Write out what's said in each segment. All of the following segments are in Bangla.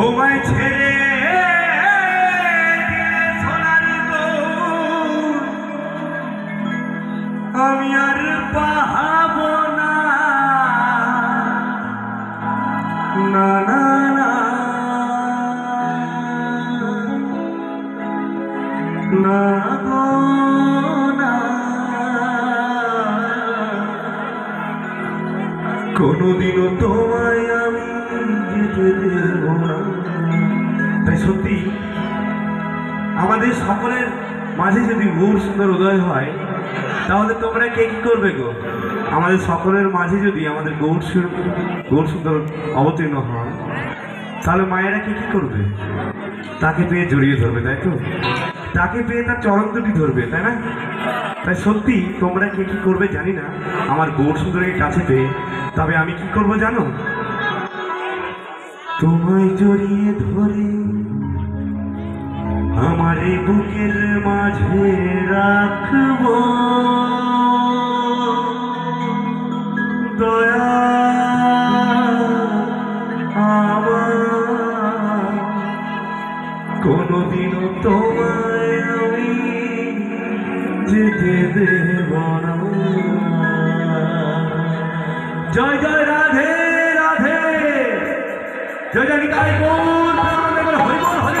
তোমায় ছেড়ে আমি আর পাহাব না। না না না। কোনোদিনও তোমায় তাই সত্যি, আমাদের সকলের মাঝে যদি গৌর সুন্দর উদয় হয়, তাহলে তোমরা কে কি করবে গো? আমাদের সকলের মাঝে যদি আমাদের গৌর গৌর সুন্দর অবতীর্ণ হন তাহলে মায়েরা কে কি করবে? তাকে পেয়ে জড়িয়ে ধরবে, তাই তো? তাকে পেয়ে তার চরণ দুটি ধরবে, তাই না? তাই সত্যি, তোমরা কে কি করবে জানি না, আমার গৌর সুন্দরীর কাছে পেয়ে। তবে আমি কি করব জানো? তোমায় জড়িয়ে ধরে আমার বুকের মাঝে রাখব। দয়া কোনোদিনও তোমায় আমি যেতে দেব জয় জয়, রাধে। জয় জয় নিতাই গৌর হরিবল হরিবল হরি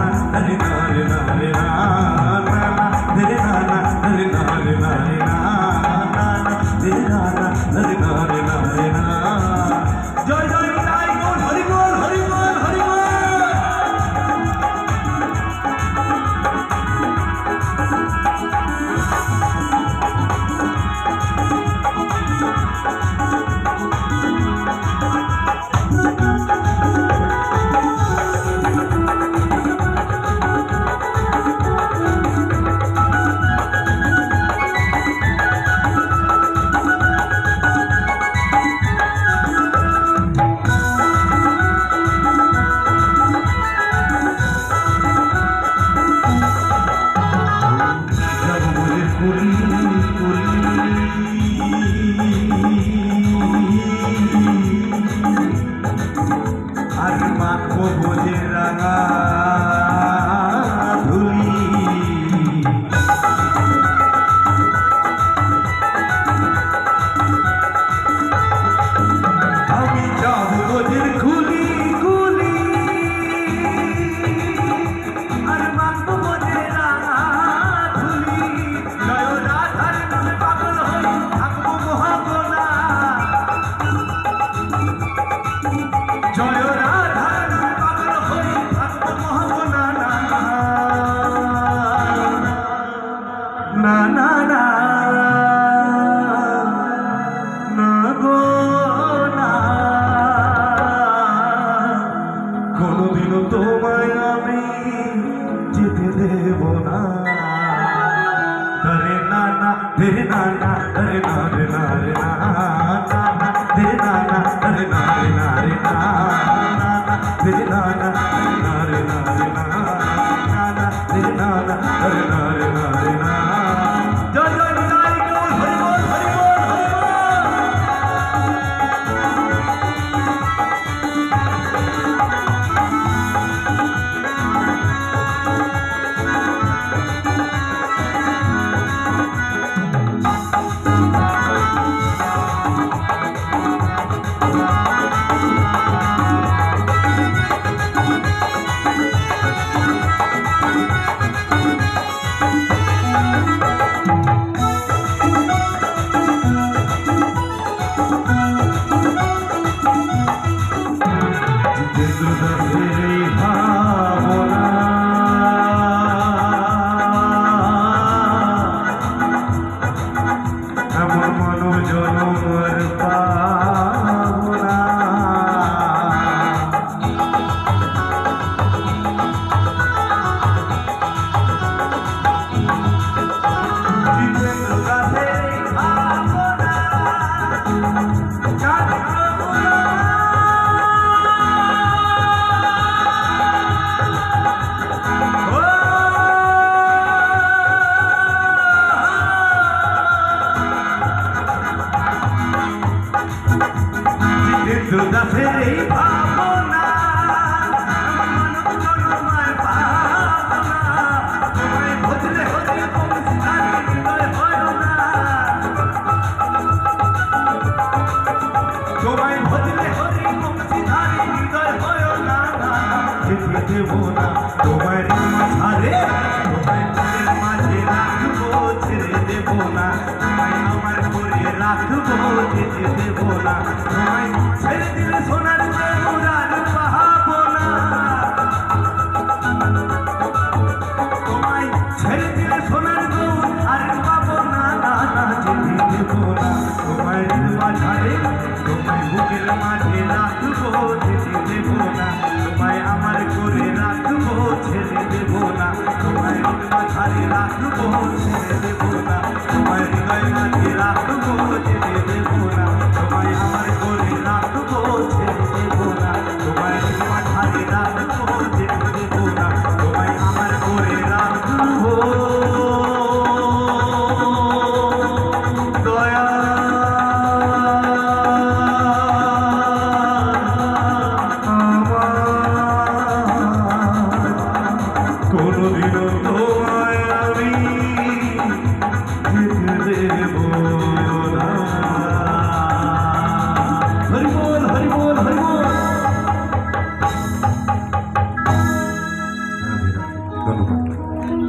তোমায় আমি যেতে দেব না রে না না রে না না রে না রে না রে না রে না না রে না রে না রে না রে না না রে না রে না রে না রে না না রে না রে দেব না আমার করে রাখব যেতে দেব না তোমায় ছেড়ে দিলে সোনার চেহারার পাহাবো না তোমায় ছেড়ে দিলে সোনার গৌর আর মাঝে রাখব হারে রাখব ছেড়ে দেবো না তোমায় হৃদয় মাঝে রাখব ছেড়ে দেবো না তোমায় আমার করে রাখব ছেড়ে দেবো না তোমায় তোমার হারে রাখব ছেড়ে দেবো না তোমায় আমার করে রাখব দয়া কোনদিনও তো